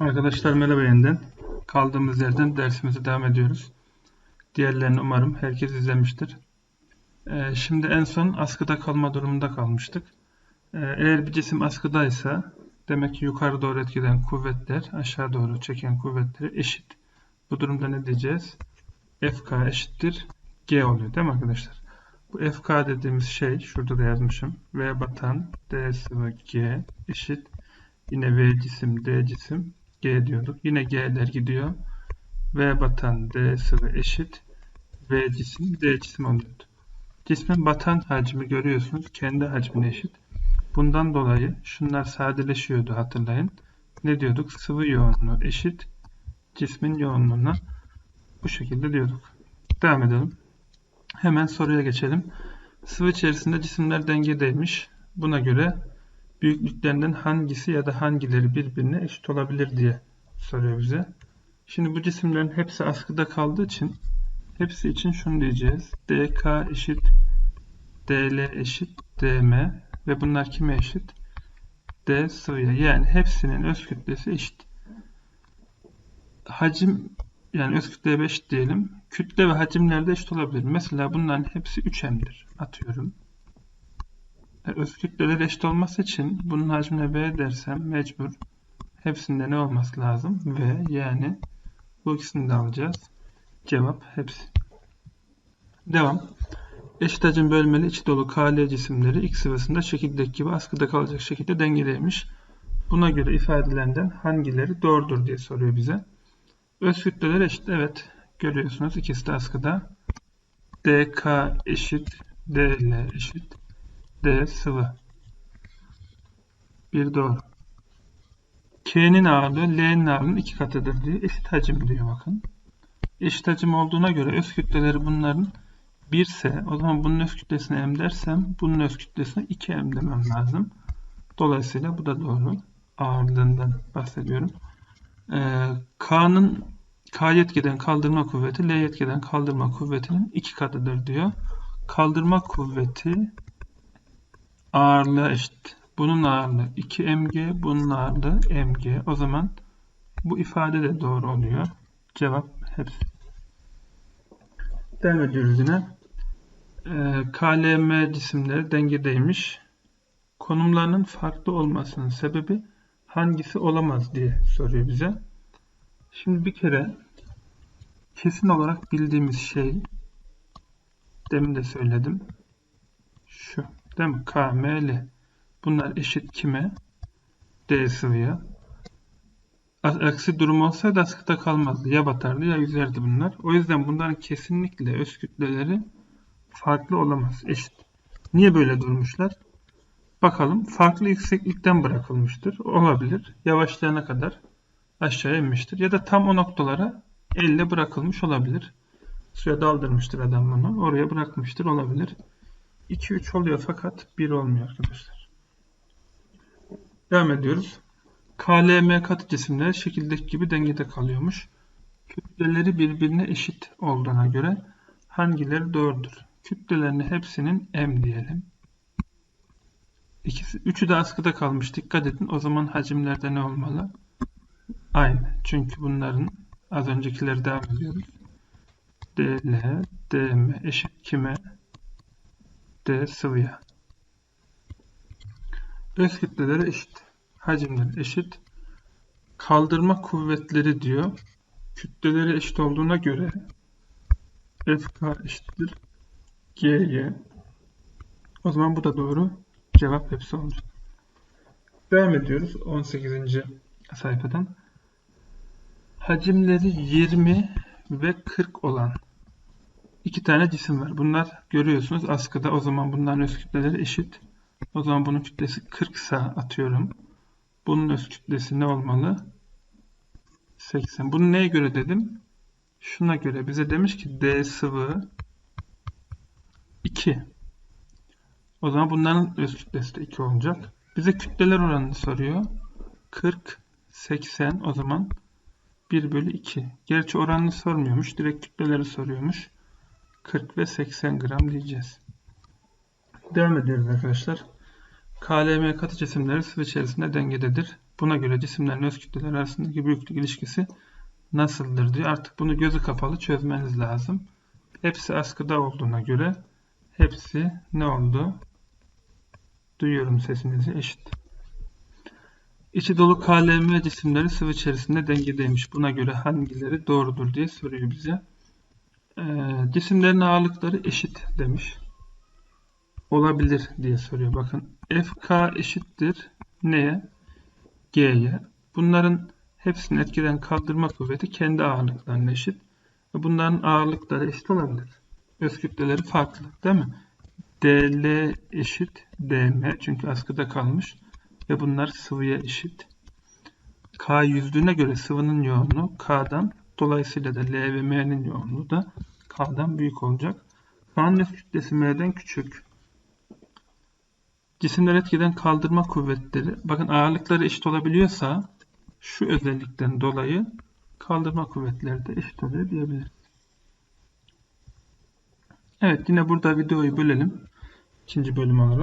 Arkadaşlar merhaba yeniden. Kaldığımız yerden dersimize devam ediyoruz. Diğerlerini umarım herkes izlemiştir. Ee, şimdi en son askıda kalma durumunda kalmıştık. Ee, eğer bir cisim askıdaysa demek ki yukarı doğru etkiden kuvvetler aşağı doğru çeken kuvvetleri eşit. Bu durumda ne diyeceğiz? FK eşittir G oluyor değil mi arkadaşlar? Bu FK dediğimiz şey şurada da yazmışım. V batan D sıvı G eşit. Yine V cisim D cisim G diyorduk. Yine G'ler gidiyor. V batan D sıvı eşit. V cisim D cisim oluyordu. Cismin batan hacmi görüyorsunuz. Kendi hacmine eşit. Bundan dolayı şunlar sadeleşiyordu hatırlayın. Ne diyorduk? Sıvı yoğunluğu eşit. Cismin yoğunluğuna bu şekilde diyorduk. Devam edelim. Hemen soruya geçelim. Sıvı içerisinde cisimler dengedeymiş. Buna göre büyüklüklerinden hangisi ya da hangileri birbirine eşit olabilir diye soruyor bize. Şimdi bu cisimlerin hepsi askıda kaldığı için hepsi için şunu diyeceğiz. dk eşit dl eşit dm ve bunlar kime eşit? d sıvıya. Yani hepsinin öz kütlesi eşit. Hacim yani öz kütleye eşit diyelim. Kütle ve hacimler de eşit olabilir. Mesela bunların hepsi 3m'dir. Atıyorum. E, öz eşit olması için bunun hacmine V dersem mecbur hepsinde ne olması lazım? V yani bu ikisini de alacağız. Cevap hepsi. Devam. Eşit hacim bölmeli içi dolu KL cisimleri X sıvısında şekildeki gibi askıda kalacak şekilde dengeleymiş. Buna göre ifadelerinden hangileri doğrudur diye soruyor bize. Öz kütleler eşit. Evet. Görüyorsunuz ikisi de askıda. DK eşit DL eşit D sıvı. Bir doğru. K'nin ağırlığı L'nin ağırlığının iki katıdır diyor. Eşit hacim diyor bakın. Eşit hacim olduğuna göre öz kütleleri bunların 1 ise o zaman bunun öz kütlesine m dersem bunun öz kütlesine 2m demem lazım. Dolayısıyla bu da doğru. Ağırlığından bahsediyorum. Ee, K'nın K yetkiden kaldırma kuvveti L yetkiden kaldırma kuvvetinin iki katıdır diyor. Kaldırma kuvveti ağırlığı eşit. Bunun ağırlığı 2 mg, bunun ağırlığı mg. O zaman bu ifade de doğru oluyor. Cevap hepsi. Devam ediyoruz yine. Ee, KLM cisimleri dengedeymiş. Konumlarının farklı olmasının sebebi hangisi olamaz diye soruyor bize. Şimdi bir kere kesin olarak bildiğimiz şey demin de söyledim. Şu. Değil mi? K, M, L. Bunlar eşit kime? D sıvıya. Aksi durum olsaydı askıda kalmazdı. Ya batardı ya yüzerdi bunlar. O yüzden bunların kesinlikle öz kütleleri farklı olamaz. Eşit. Niye böyle durmuşlar? Bakalım. Farklı yükseklikten bırakılmıştır. Olabilir. Yavaşlayana kadar aşağı inmiştir. Ya da tam o noktalara elle bırakılmış olabilir. Suya daldırmıştır adam bunu. Oraya bırakmıştır olabilir. 2 3 oluyor fakat 1 olmuyor arkadaşlar. Devam ediyoruz. KLM katı cisimler şekildeki gibi dengede kalıyormuş. Kütleleri birbirine eşit olduğuna göre hangileri doğrudur? Kütlelerini hepsinin M diyelim. İkisi, üçü de askıda kalmış. Dikkat edin. O zaman hacimlerde ne olmalı? Aynı. Çünkü bunların az öncekileri devam ediyoruz. DL, DM eşit kime? D sıvıya. Öz kütleleri eşit. Hacimleri eşit. Kaldırma kuvvetleri diyor. Kütleleri eşit olduğuna göre FK eşittir G'ye. O zaman bu da doğru. Cevap hepsi olacak. Devam ediyoruz 18. sayfadan. Hacimleri 20 ve 40 olan iki tane cisim var. Bunlar görüyorsunuz askıda. O zaman bunların öz kütleleri eşit. O zaman bunun kütlesi 40 sa atıyorum. Bunun öz kütlesi ne olmalı? 80. Bunu neye göre dedim? Şuna göre bize demiş ki D sıvı 2. O zaman bunların öz kütlesi de 2 olacak. Bize kütleler oranını soruyor. 40, 80 o zaman 1 bölü 2. Gerçi oranını sormuyormuş. Direkt kütleleri soruyormuş. 40 ve 80 gram diyeceğiz. Devam ediyoruz arkadaşlar. KLM katı cisimleri sıvı içerisinde dengededir. Buna göre cisimlerin öz kütleler arasındaki büyüklük ilişkisi nasıldır diyor. Artık bunu gözü kapalı çözmeniz lazım. Hepsi askıda olduğuna göre hepsi ne oldu? Duyuyorum sesinizi eşit. İçi dolu KLM cisimleri sıvı içerisinde dengedeymiş. Buna göre hangileri doğrudur diye soruyor bize. Ee, cisimlerin ağırlıkları eşit demiş. Olabilir diye soruyor. Bakın FK eşittir neye? G'ye. Bunların hepsinin etkiden kaldırma kuvveti kendi ağırlıklarına eşit. Bunların ağırlıkları eşit olabilir. Öz kütleleri farklı değil mi? DL eşit DM çünkü askıda kalmış ve bunlar sıvıya eşit. K yüzdüğüne göre sıvının yoğunluğu K'dan dolayısıyla da L ve M'nin yoğunluğu da K'dan büyük olacak. K'nın öz kütlesi M'den küçük. Cisimler etkiden kaldırma kuvvetleri bakın ağırlıkları eşit olabiliyorsa şu özellikten dolayı kaldırma kuvvetleri de eşit oluyor diyebiliriz. Evet yine burada videoyu bölelim. İkinci bölüm olarak.